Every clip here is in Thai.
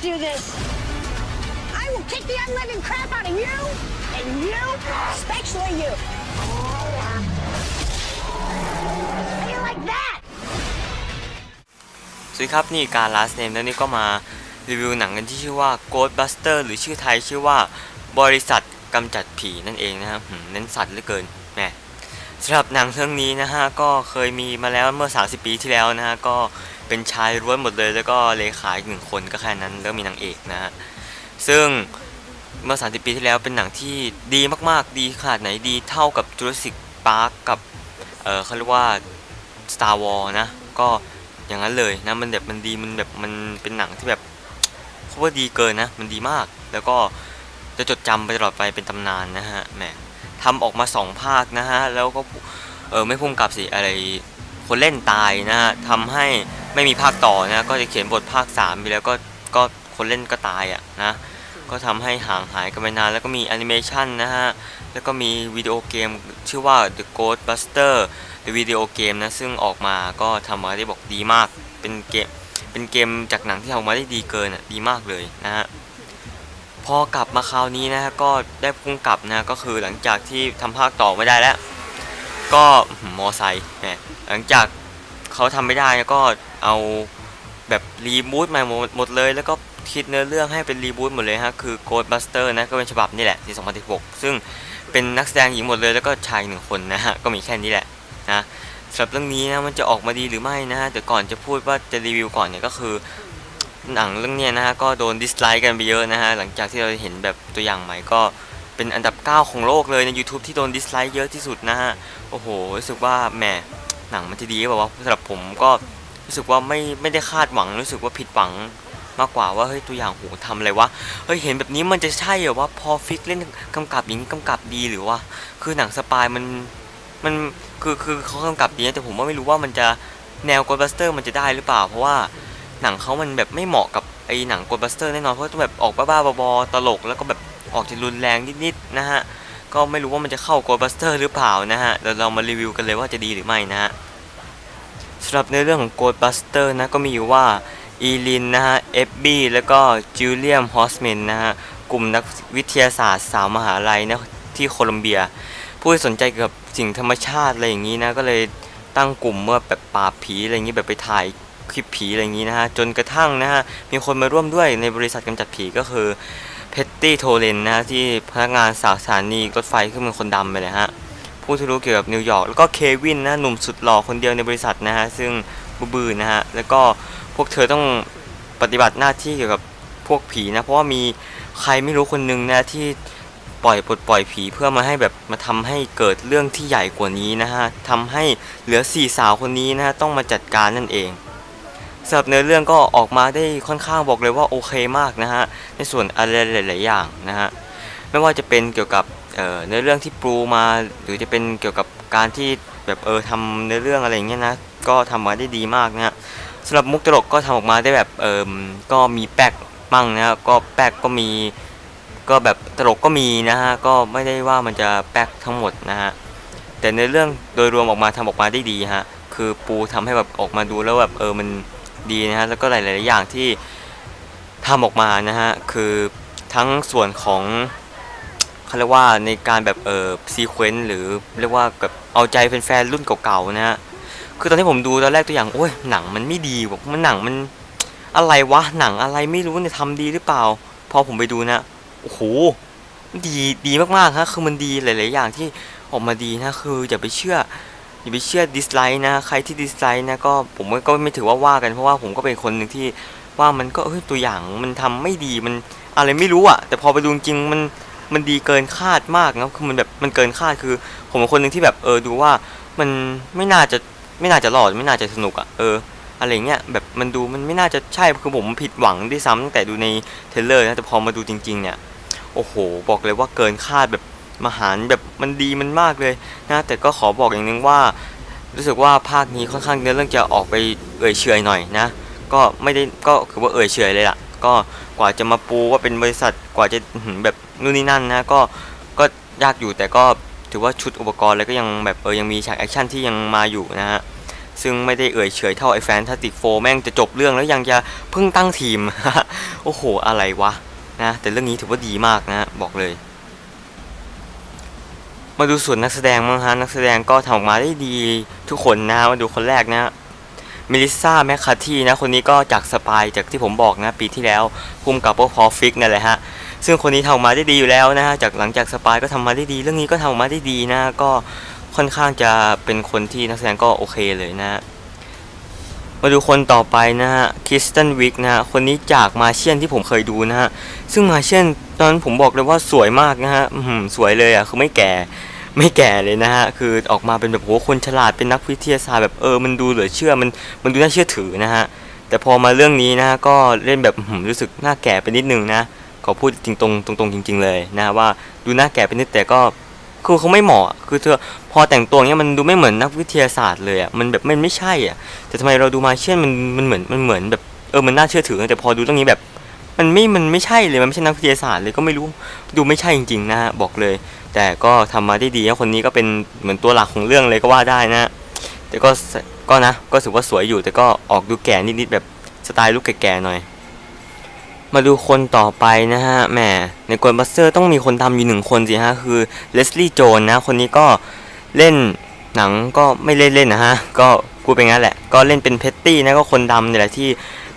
do this. I will kick the unliving crap out of you, and you, especially you. How do you like that? สวัสดีครับ นี่การ last name แล้วนี่ก็มารีวิวหนังกันที่ชื่อว่า Ghostbuster หรือชื่อไทยชื่อว่าบริษัทกำจัดผีนั่นเองนะครับเน้นสัตว์เหลือเกินแหมสำหรับหนังเรื่องนี้นะฮะก็เคยมีมาแล้วเมื่อ 30 ปีที่แล้วนะฮะก็ เป็นชายล้วนหมดเลยแล้วก็เลขาอีกหนึ่งคนก็แค่นั้นแล้วมีนางเอกนะฮะซึ่งเมื่อ 30 ปีที่แล้วเป็นหนังที่ดีมากๆ ดีขนาดไหนดีเท่ากับ Jurassic Park กับเออเขาเรียกว่า Star Wars นะ ก็อย่างนั้นเลยนะ มันแบบมันดีมันแบบมันเป็นหนังที่แบบเขาว่าดีเกินนะ มันดีมาก แล้วก็จะจดจำไปตลอดไปเป็นตำนานนะฮะแหมทำออกมาสองภาคนะฮะ แล้วก็เออไม่พุ่มกับสิอะไร คนเล่นตายนะฮะทำให้ไม่มีภาคต่อนะก็จะเขียนบทภาค3ไปแล้วก็ก็คนเล่นก็ตายอะนะก็ทำให้ห่างหายกันไปนาน แล้วก็มีแอนิเมชันนะฮะ แล้วก็มีวิดีโอเกมชื่อว่า The Ghostbuster หรือวิดีโอเกมนะ ซึ่งออกมาก็ทำมาได้บอกดีมาก เป็นเกม เป็นเกมจากหนังที่ออกมาได้ดีเกินอะ ดีมากเลยนะฮะ พอกลับมาคราวนี้นะฮะ ก็ได้พุ่งกลับนะ ก็คือหลังจากที่ทำภาคต่อไม่ได้แล้ว ก็มอไซค์แหมหลังจากเขาทำไม่ได้ก็เอาแบบรีบูตใหม่หมดเลยแล้วก็คิดเนื้อเรื่องให้เป็นรีบูตหมดเลยฮะคือ Ghostbuster นะก็เป็นฉบับนี่แหละที่2016 ซึ่งเป็นนักแสดงหญิงหมดเลยแล้วก็ชายหนึ่งคนนะฮะก็มีแค่นี้แหละนะสำหรับเรื่องนี้นะมันจะออกมาดีหรือไม่นะฮะแต่ก่อนจะพูดว่าจะรีวิวก่อนเนี่ยก็คือหนังเรื่องเนี้ยนะฮะก็โดนดิสไลค์กันไปเยอะนะฮะหลังจากที่เราเห็นแบบตัวอย่างใหม่ก็ เป็นอันดับ 9 ของโลกเลยใน YouTube ที่โดนดิสไลค์เยอะที่สุดนะฮะ โอ้โห รู้สึกว่าแหมหนังมันจะดีหรือเปล่าสำหรับผมก็รู้สึกว่าไม่ไม่ได้คาดหวังรู้สึกว่าผิดหวังมากกว่าว่าเฮ้ยตัวอย่างโหทำอะไรวะเฮ้ยเห็นแบบนี้มันจะใช่เหรอว่าพอฟิกเล่นกำกับอย่างนี้กำกับดีหรือว่าคือหนังสปายมันมันคือคือเขากำกับดีนะแต่ผมว่าไม่รู้ว่ามันจะแนว Ghostbuster มันจะได้หรือเปล่า เพราะว่าหนังเขามันแบบไม่เหมาะกับไอ้หนัง Ghostbuster แน่นอนเพราะต้องแบบออกบ้าๆบอๆตลกแล้วก็แบบ ออกจะรุนแรงนิดๆนะฮะก็ไม่รู้ว่ามันจะเข้า Ghostbuster หรือเปล่านะฮะเดี๋ยวเรามารีวิวกันเลยว่าจะดีหรือไม่นะฮะสำหรับในเรื่องของ Ghostbuster นะก็มีอยู่ว่าอีลินนะฮะเอฟบี้แล้วก็จิลเลียมฮอสเมนนะฮะกลุ่มนักวิทยาศาสตร์สาวมหาลัยนะที่โคลัมเบีย ผู้สนใจเกี่ยวกับสิ่งธรรมชาติอะไรอย่างนี้นะก็เลยตั้งกลุ่มเมื่อแบบปราบผีอะไรอย่างนี้แบบไปถ่ายคลิปผีอะไรอย่างนี้นะฮะจนกระทั่งนะฮะมีคนมาร่วมด้วยในบริษัทกำจัดผีก็คือ เพตตี้โทเลนนะฮะที่พนักงานสาวสถานีรถไฟขึ้นเป็นคนดำไปเลยฮะผู้ที่รู้เกี่ยวกับนิวยอร์กแล้วก็เควินนะหนุ่มสุดหล่อคนเดียวในบริษัทนะฮะซึ่งบูบรื้อนะฮะแล้วก็พวกเธอต้องปฏิบัติหน้าที่เกี่ยวกับพวกผีนะเพราะว่ามีใครไม่รู้คนหนึงนะที่ปล่อยปลดปล่อยผีเพื่อมาให้แบบมาทำให้เกิดเรื่องที่ใหญ่กว่านี้นะฮะทำให้เหลือสี่สาวคนนี้นะฮะต้องมาจัดการนั่นเอง สำหรับเนื้อเรื่องก็ออกมาได้ค่อนข้างบอกเลยว่าโอเคมากนะฮะในส่วนอะไรหลายๆอย่างนะฮะไม่ว่าจะเป็นเกี่ยวกับเนื้อเรื่องที่ปรูมาหรือจะเป็นเกี่ยวกับการที่แบบเออทำเนื้อเรื่องอะไรอย่างเงี้ยนะก็ทำมาได้ดีมากนะฮะสำหรับมุกตลกก็ทำออกมาได้แบบเออก็มีแป๊กมั่งนะฮะก็แป๊กก็มีก็แบบตลกก็มีนะฮะก็ไม่ได้ว่ามันจะแป๊กทั้งหมดนะฮะแต่ในเรื่องโดยรวมออกมาทำออกมาได้ดีฮะคือปูทำให้แบบออกมาดูแล้วแบบเออมัน ดีนะฮะแล้วก็หลาย ๆ อย่างที่ทำออกมานะฮะคือทั้งส่วนของเขาเรียกว่าในการแบบเออซีเควนต์หรือเรียกว่าแบบเอาใจแฟนๆรุ่นเก่าๆนะฮะคือตอนที่ผมดูตอนแรกตัวอย่างโอ้ยหนังมันไม่ดีแบบมันหนังมันอะไรวะหนังอะไรไม่รู้เนี่ยทำดีหรือเปล่า พอผมไปดูนะโอ้โหดีดีมากๆฮะคือมันดีหลาย ๆ อย่างที่ออกมาดีนะคืออย่าไปเชื่อ อย่าไปเชื่อดิสไลค์นะใครที่ดิสไลค์นะก็ผมก็ไม่ถือว่าว่ากันเพราะว่าผมก็เป็นคนหนึ่งที่ว่ามันก็เฮ้ยตัวอย่างมันทำไม่ดีมันอะไรไม่รู้อะแต่พอไปดูจริงมันมันดีเกินคาดมากนะคือมันแบบมันเกินคาดคือ ผมเป็นคนหนึ่งที่แบบเออดูว่ามันไม่น่าจะไม่น่าจะหลอดไม่น่าจะสนุกอะเอออะไรเงี้ยแบบมันดูมันไม่น่าจะใช่คือผมผิดหวังด้วยซ้ำตั้งแต่ดูในเทรลเลอร์นะแต่พอมาดูจริง ๆ เนี่ยโอ้โห บอกเลยว่าเกินคาดแบบ มหารแบบมันดีมันมากเลยนะแต่ก็ขอบอกอย่างหนึงว่า รู้สึกว่าภาคนี้ค่อนข้างเนื้อเรื่องจะออกไปเอ่ยเฉยหน่อยนะ ก็ไม่ได้ก็คือว่าเอ่ยเฉยเลยล่ะ ก็กว่าจะมาปูว่าเป็นบริษัทกว่าจะแบบนู่นนี่นั่นนะก็ก็ยากอยู่แต่ก็ถือว่าชุดอุปกรณ์อะไรก็ยังแบบเออยังมีฉากแอคชั่นที่ยังมาอยู่นะฮะซึ่งไม่ได้เอ่ยเฉยเท่าไอ้แฟนตาติกโฟแม่งจะจบเรื่องแล้วยังจะเพิ่งตั้งทีม โอ้โห อะไรวะนะแต่เรื่องนี้ถือว่าดีมากนะ บอกเลย มาดูส่วนนักแสดงมั้งฮะนักแสดงก็ทำออกมาได้ดีทุกคนนะมาดูคนแรกนะเมลิซ่าแมคคาทีนะคนนี้ก็จากสปายจากที่ผมบอกนะปีที่แล้วคุมกับพวกพอฟิกนั่นแหละฮะซึ่งคนนี้ทำออกมาได้ดีอยู่แล้วนะฮะจากหลังจากสปายก็ทำมาได้ดี เรื่องนี้ก็ทำออกมาได้ดีนะก็ค่อนข้างจะเป็นคนที่นักแสดงก็โอเคเลยนะฮะมาดูคนต่อไปนะฮะคริสตันวิกนะฮะคนนี้จากมาเชียนที่ผมเคยดูนะฮะซึ่งมาเชียนตอนนั้นผมบอกเลยว่าสวยมากนะฮะสวยเลยอะคือไม่แก่ ไม่แก่เลยนะฮะ คือออกมาเป็นแบบโหคนฉลาดเป็นนักวิทยาศาสตร์แบบเออมันดูเหลือเชื่อมันมันดูน่าเชื่อถือนะฮะ แต่พอมาเรื่องนี้นะก็เล่นแบบรู้สึกหน้าแก่ไปนิดนึงนะขอพูดจริงตรงตรงตรงจริง ๆ เลยนะว่าดูหน้าแก่ไปนิดแต่ก็คือเขาไม่เหมาะ คือเธอพอแต่งตัวเนี้ยมันดูไม่เหมือนนักวิทยาศาสตร์เลยอะ มันแบบมันไม่ใช่อะ แต่ทำไมเราดูมาเช่นมันมันเหมือนมันเหมือนแบบเออ มันน่าเชื่อถือ แต่พอดูเรื่องนี้แบบ มันไม่ มันไม่ใช่เลย มันไม่ใช่นักวิทยาศาสตร์เลยก็ไม่รู้ ดูไม่ใช่จริงๆนะฮะบอกเลย แต่ก็ทำมาได้ดีนะคนนี้ก็เป็นเหมือนตัวหลักของเรื่องเลยก็ว่าได้นะ แต่ก็ ก็นะ ก็ถือว่าสวยอยู่ แต่ก็ออกดูแก่นิดๆแบบสไตล์ลูกแก่ๆหน่อย มาดูคนต่อไปนะฮะ แหม ในกวนบัสเตอร์ต้องมีคนทำอยู่หนึ่งคนสิฮะ คือเลสลี่โจนนะ คนนี้ก็เล่นหนังก็ไม่เล่นเล่นนะฮะ ก็พูดไปงั้นแหละ ก็เล่นเป็นเพตตี้นะ ก็คนดำเนี่ยแหละที่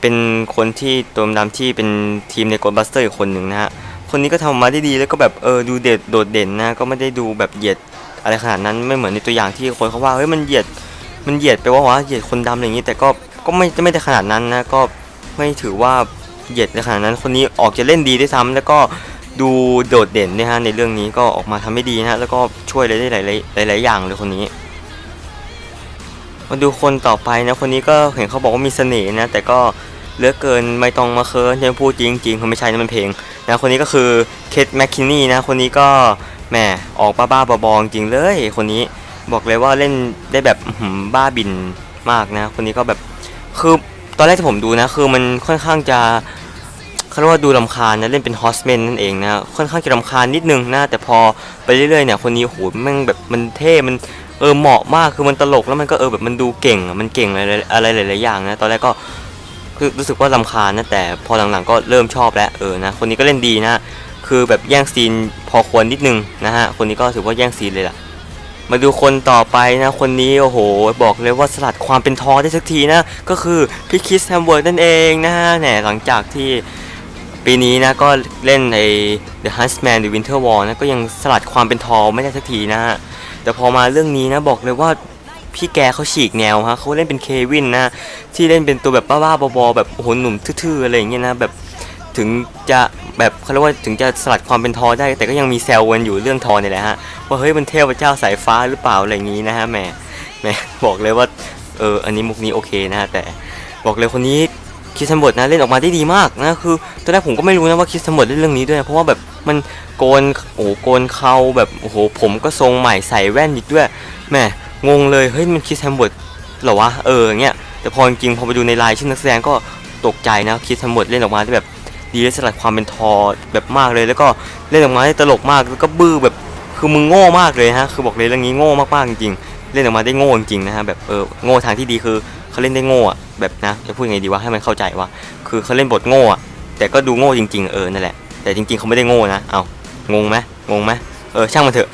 เป็นคนที่ตัวดำที่เป็นทีมในกวนบัสเตอร์อีกคนหนึ่งนะฮะ คนนี้ก็ทำออกมาได้ดีแล้วก็แบบเออดูเด็ดโดดเด่นนะ ก็ไม่ได้ดูแบบเหยียดอะไรขนาดนั้นไม่เหมือนในตัวอย่างที่คนเขาว่าเฮ้ยมันเหยียดมันเหยียดไปว่าว่าเหยียดคนดำอะไรอย่างนี้ แต่ก็ก็ไม่ไม่ได้ขนาดนั้นนะก็ไม่ถือว่าเหยียดในขนาดนั้น คนนี้ออกจะเล่นดีด้วยซ้ำแล้วก็ดูโดดเด่นนะฮะในเรื่องนี้ก็ออกมาทำได้ดีนะแล้วก็ช่วยอะไรได้หลายหลายอย่างเลยคนนี้มาดูคนต่อไปนะคนนี้ก็เห็นเขาบอกว่ามีเสน่ห์นะแต่ก็ เลือกเกินไม่ต้องมาเคิร์นยังพูดจริงๆเขาไม่ใช่นะมันเพลงนะคนนี้ก็คือเคทแมคคินนี่นะคนนี้ก็แหมออกบ้าๆบอๆจริงเลยคนนี้บอกเลยว่าเล่นได้แบบบ้าบินมากนะ คนนี้ก็แบบคือตอนแรกที่ผมดูนะ คือมันค่อนข้างจะเขาเรียกว่าดูลำคาญนะเล่นเป็นฮอสเมนนั่นเองนะค่อนข้างจะลำคาญนิดนึงนะแต่พอไปเรื่อยๆเนี่ยคนนี้โหแม่งแบบมันเท่มันเออเหมาะมากคือมันตลกแล้วมันก็เออแบบมันดูเก่งอะมันเก่งอะไรอะไรหลายๆอย่างนะตอนแรกก็ รู้สึกว่าลำคาญนะแต่พอหลังๆก็เริ่มชอบแล้วเออนะคนนี้ก็เล่นดีนะคือแบบแย่งซีนพอควรนิดนึงนะฮะคนนี้ก็ถือว่าแย่งซีนเลยล่ะ มาดูคนต่อไปนะคนนี้โอ้โห บอกเลยว่าสลัดความเป็นทอได้สักทีนะก็คือพี่คิสแฮมเวิร์ดนั่นเองนะฮะแหนหลังจากที่ปีนี้นะก็เล่นใน The Huntsman The Winter War นะก็ยังสลัดความเป็นทอไม่ได้สักทีนะฮะแต่พอมาเรื่องนี้นะบอกเลยว่า พี่แกเขาฉีกแนวฮะเขาเล่นเป็นเควินนะ ที่เล่นเป็นตัวแบบบ้าๆบอๆแบบโอ้โหหนุ่มทื่อๆอะไรอย่างเงี้ยนะแบบถึงจะแบบเขาเรียกว่าถึงจะสลัดความเป็นทอได้ แต่ก็ยังมีแซวกันอยู่เรื่องทอเนี่ยแหละฮะว่าเฮ้ยมันเทพเจ้าสายฟ้าหรือเปล่าอะไรอย่างงี้นะฮะแหมแหมบอกเลยว่าเอออันนี้มุกนี้โอเคนะฮะแต่บอกเลยคนนี้คิดสมบทนะเล่นออกมาได้ดีมากนะคือตอนแรกผมก็ไม่รู้นะว่าคิดสมบทเล่นเรื่องนี้ด้วยนะเพราะว่าแบบมันโกนโอ้โหโกนเขาแบบโอ้โหผมก็ทรงใหม่ใส่แว่นอีกด้วยแหม งงเลยเฮ้ยมันคิดสมบทเหรอวะเออเงี้ยแต่พอจริงพอไปดูในไลน์ชื่อนักแสดงก็ตกใจนะคิดทั้งหมดเล่นออกมาได้แบบดีและสลัดความเป็นทอแบบมากเลย แล้วก็เล่นออกมาได้ตลกมากแล้วก็บื้อแบบคือมึงโง่มากเลยฮะคือบอกเลยเรื่องนี้โง่มากๆจริงๆเล่นออกมาได้โง่จริงๆนะฮะแบบเออโง่ทางที่ดีคือเขาเล่นได้โง่อะแบบนะจะพูดยังไงดีวะให้มันเข้าใจว่า คือเขาเล่นบทโง่อะแต่ก็ดูโง่จริง ๆ เออนั่นแหละแต่จริงๆเขาไม่ได้โง่นะเอางงไหมงงไหมเออช่างมันเถอะ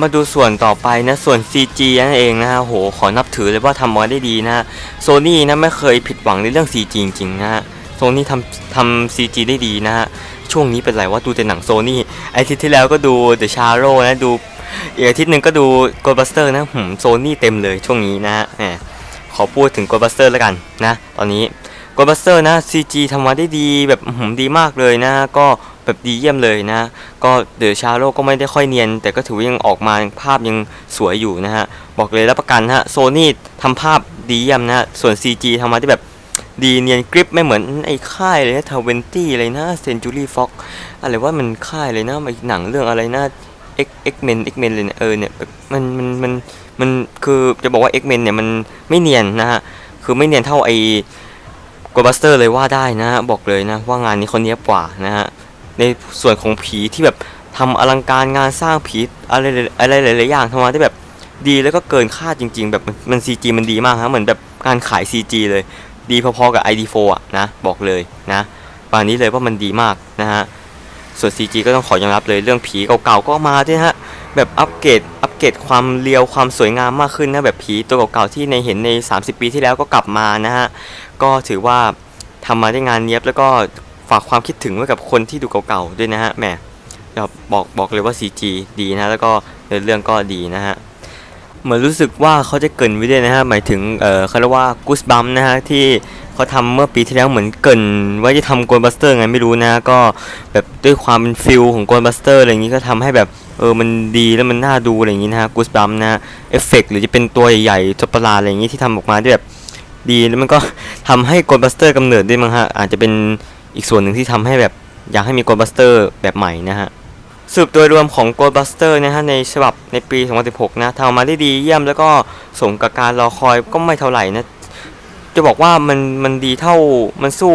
มาดูส่วนต่อไปนะส่วน CG นั่นเองนะฮะโหขอนับถือเลยว่าทำมาได้ดีนะโซนี่นะไม่เคยผิดหวังในเรื่อง CG จริงๆนะฮะโซนี่ทำทำ CG ได้ดีนะฮะช่วงนี้เป็นไรว่าดูแต่หนังโซนี่ไอาทิตย์ที่แล้วก็ดู The Shadow นะดูอีกอาทิตย์หนึ่งก็ดู Ghostbuster นะหืมโซนี่เต็มเลยช่วงนี้นะฮะขอพูดถึง Ghostbuster แล้วกันนะ ตอนนี้ Ghostbuster นะ CG ทำมาได้ดีแบบหืมดีมากเลยนะก็ แบบดีเยี่ยมเลยนะก็เดอะชาโ o ก็ไม่ได้ค่อยเนียน แต่ก็ถือว่ายังออกมาภาพยังสวยอยู่นะฮะบอกเลยรับประกันฮะโซนี่ทำภาพดีเยี่ยมนะส่วน CG ทำมาที่แบบดีเนียนกริปไม่เหมือนไอ้ค่ายเลยนะทเวนตี้อะไรนะเซนจูรี่ฟ็อกอะไรว่ามันค่ายเลยนะไอ้หนังเรื่องอะไรนะเอ็กเอ็กเมนเอ็กเมนเลยเนี่ยเออเนี่ยมันมันมันมันคือจะบอกว่าเอ็กเมนเนี่ยมันไม่เนียนนะฮะ คือไม่เนียนเท่าไอ้กบัสเตอร์เลยว่าได้นะ บอกเลยนะ ว่างานนี้คนเนี้ยกว่านะฮะ ในส่วนของผีที่แบบทำอลังการงานสร้างผีอะไรอะไรหลายๆอย่างทำมาได้แบบดีแล้วก็เกินคาดจริง ๆ แบบมันมัน CG มันดีมากฮะเหมือนแบบการขาย CG เลย ดีพอๆกับ ID4 อะนะบอกเลยนะป่านนี้เลยว่ามันดีมากนะฮะส่วน CG ก็ต้องขอยอมรับเลยเรื่องผีเก่าๆก็มาด้วยฮะแบบอัปเกรดอัปเกรดความเรียวความสวยงามมากขึ้นนะแบบผีตัวเก่าๆที่ในเห็นใน 30 ปีที่แล้วก็กลับมานะฮะก็ถือว่าทำมาได้งานเนี้ยบแล้วก็ ฝากความคิดถึงไว้กับคนที่ดูเก่าๆด้วยนะฮะแหมแบบบอกบอกเลยว่า CG ดีนะแล้วก็เรื่องก็ดีนะฮะเหมือนรู้สึกว่าเขาจะเกินไว้ด้วยนะฮะหมายถึงเออเขาเรียกว่ากูสบัมนะฮะที่เขาทำเมื่อปีที่แล้วเหมือนเกินว่าจะทำโกลบัสเตอร์ไงไม่รู้นะก็แบบด้วยความเป็นฟิลของโกลบัสเตอร์อะไรอย่างนี้ก็ทำให้แบบเออมันดีแล้วมันน่าดูอะไรอย่างนี้นะฮะกูสบัมนะฮะเอฟเฟกต์หรือจะเป็นตัวใหญ่ๆตัวประลาอะไรอย่างนี้ที่ทำออกมาได้แบบดีแล้วมันก็ทำให้โกลบัสเตอร์กำเนิดด้วยมั้งฮะอาจจะเป็น อีกส่วนหนึ่งที่ทำให้แบบอยากให้มีโกลบัสเตอร์แบบใหม่นะฮะสรุปโดยรวมของ Ghostbuster นะฮะในฉบับในปี 2016 นะทำมาได้ดีเยี่ยมแล้วก็สมกับการรอคอยก็ไม่เท่าไหร่นะ จะบอกว่ามันมันดีเท่ามันสู้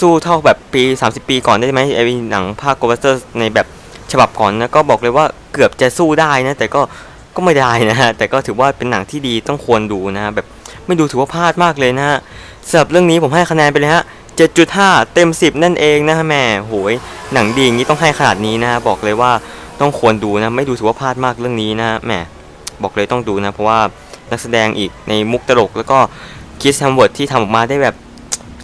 สู้เท่าแบบปี 30 ปีก่อนได้ไหมไอ้หนังภาค Ghostbuster ในแบบฉบับก่อนนะก็บอกเลยว่าเกือบจะสู้ได้นะ แต่ก็ก็ไม่ได้นะฮะแต่ก็ถือว่าเป็นหนังที่ดีต้องควรดูนะฮะแบบไม่ดูถือว่าพลาดมากเลยนะฮะสำหรับเรื่องนี้ผมให้คะแนนไปเลยฮะ 7.5 เต็ม 10 นั่นเองนะฮะแม่โหยหนังดีอย่างนี้ต้องให้ขนาดนี้นะฮะบอกเลยว่าต้องควรดูนะไม่ดูถือว่าพลาดมากเรื่องนี้นะแหมบอกเลยต้องดูนะ เพราะว่านักแสดงอีกในมุกตลก แล้วก็คิสแฮมเวิร์ดที่ทำออกมาได้แบบ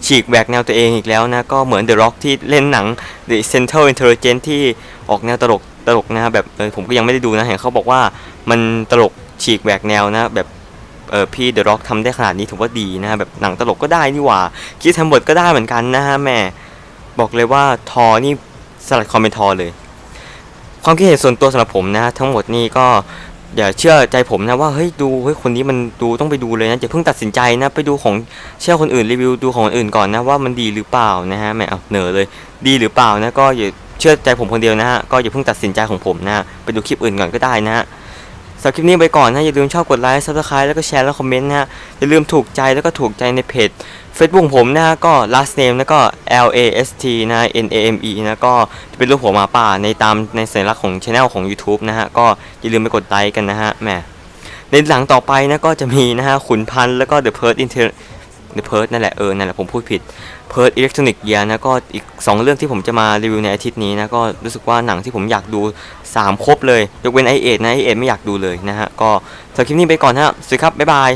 ฉีกแหวกแนวตัวเองอีกแล้วนะ ก็เหมือน The Rock ที่เล่นหนัง The Central Intelligence ที่ออกแนวตลกตลกนะแบบผมก็ยังไม่ได้ดูนะเห็นเขาบอกว่ามันตลกฉีกแหวกแนวนะ แบบ เออพี่ The Rock ทำได้ขนาดนี้ถือว่าดีนะฮะแบบหนังตลกก็ได้นี่หว่าคิสแฮมเวิร์ดก็ได้เหมือนกันนะฮะแม่บอกเลยว่าทอนี่สลัดความเป็นทอเลย ความคิดเห็นส่วนตัวสำหรับผมนะทั้งหมดนี่ก็อย่าเชื่อใจผมนะว่าเฮ้ยดูเฮ้ยคนนี้มันดูต้องไปดูเลยนะอย่าเพิ่งตัดสินใจนะไปดูของเชื่อคนอื่นรีวิวดูของคนอื่นก่อนนะว่ามันดีหรือเปล่านะฮะแหมเอาเหนอเลย ดีหรือเปล่านะก็อย่าเชื่อใจผมคนเดียวนะฮะก็อย่าเพิ่งตัดสินใจของผมนะไปดูคลิปอื่นก่อนก็ได้นะฮะ สำหรับคลิปนี้ไปก่อนนะอย่าลืมชอบกดไลค์ซับสไครต์แล้วก็แชร์แล้วคอมเมนต์นะฮะอย่าลืมถูกใจแล้วก็ถูกใจในเพจ Facebook ผมนะฮะก็ last name แล้วก็ L A S T นะ N A M E นะก็จะเป็นรูปหัวหมาป่าในตามในสัญลักษณ์ของช anel ของ YouTube นะฮะก็อย่าลืมไปกดไลค์กันนะฮะแหมในหลังต่อไปนะก็จะมีนะฮะขุนพันธ์แล้วก็ The Perth Inter The Perth นั่นแหละเออนั่นแหละผมพูดผิด Perth Electronic Gear นะก็อีก 2 เรื่องที่ผมจะมารีวิวในอาทิตย์นี้นะก็รู้สึกว่าหนังที่ผมอยากดู 3 ครบเลย ยกเว้นไอเอ็ดนะไอเอ็ดไม่อยากดูเลยนะฮะก็สำหรับคลิปนี้ไปก่อนฮะสวัสดีครับบ๊ายบาย